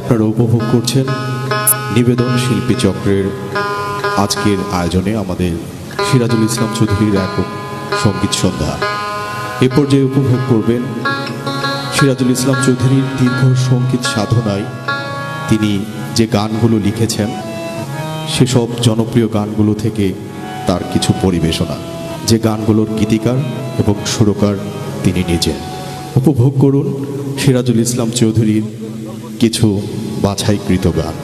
আপনারা উপভোগ করছেন নিবেদন শিল্পী চক্রের আজকের আয়োজনে আমাদের সিরাজুল ইসলাম চৌধুরীর একক সংগীত সন্ধ্যা। এ পর্যায়ে উপভোগ করবেন সিরাজুল ইসলাম চৌধুরীর দীর্ঘ সংগীত সাধনায় তিনি যে গানগুলো লিখেছেন, সেসব জনপ্রিয় গানগুলো থেকে তার কিছু পরিবেশনা। যে গানগুলোর গীতিকার এবং সুরকার তিনি নিজে। উপভোগ করুন সিরাজুল ইসলাম চৌধুরীর কিছু বাছাইকৃত গান।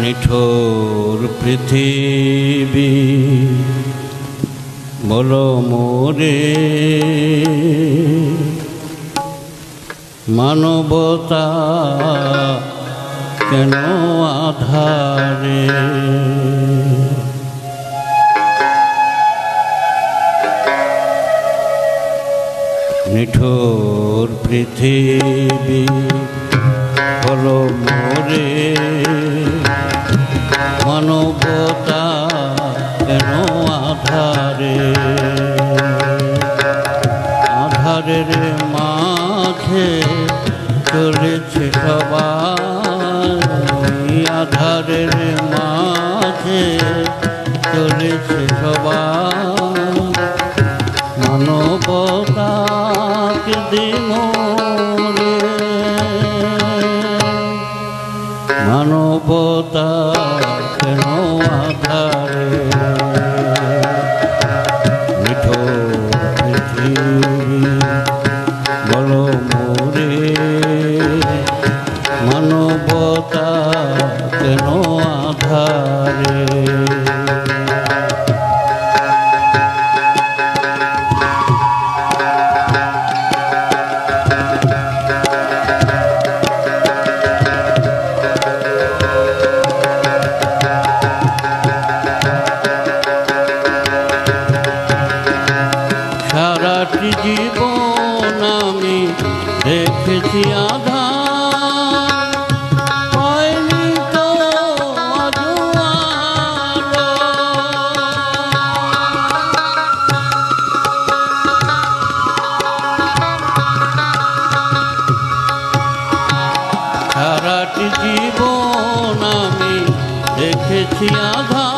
নিঠোর পৃথিবী বল মোরে। মানবতা কেন আধারে? নিঠোর পৃথিবী হল মোরে। মানবতা কেন আধারে? আধারের মাঝে চলেছে সবাই আধারের মাঝে চলেছে সবাই মানবতা কেন আধারে? মিঠো বল মোরে মানবতা কেন আধারে? দেখেছি। সারাটি জীবন আমি দেখেছি আধার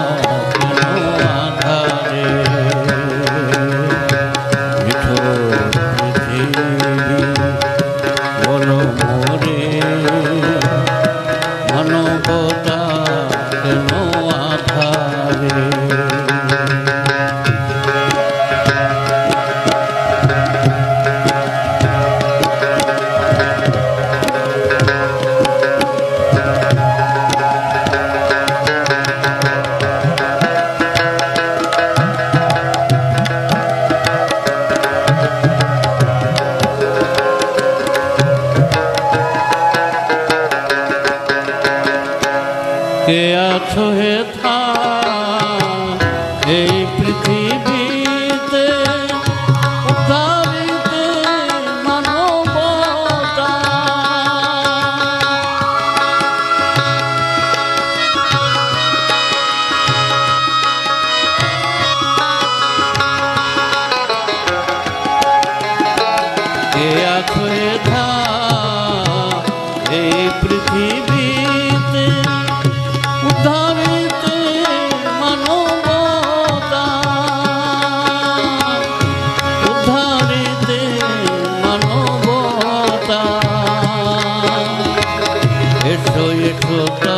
কে আছো হে Prabhu.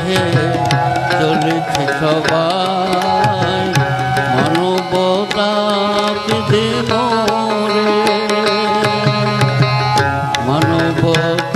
পথে চলেছি সবাই। মানবতা দেব মানবতা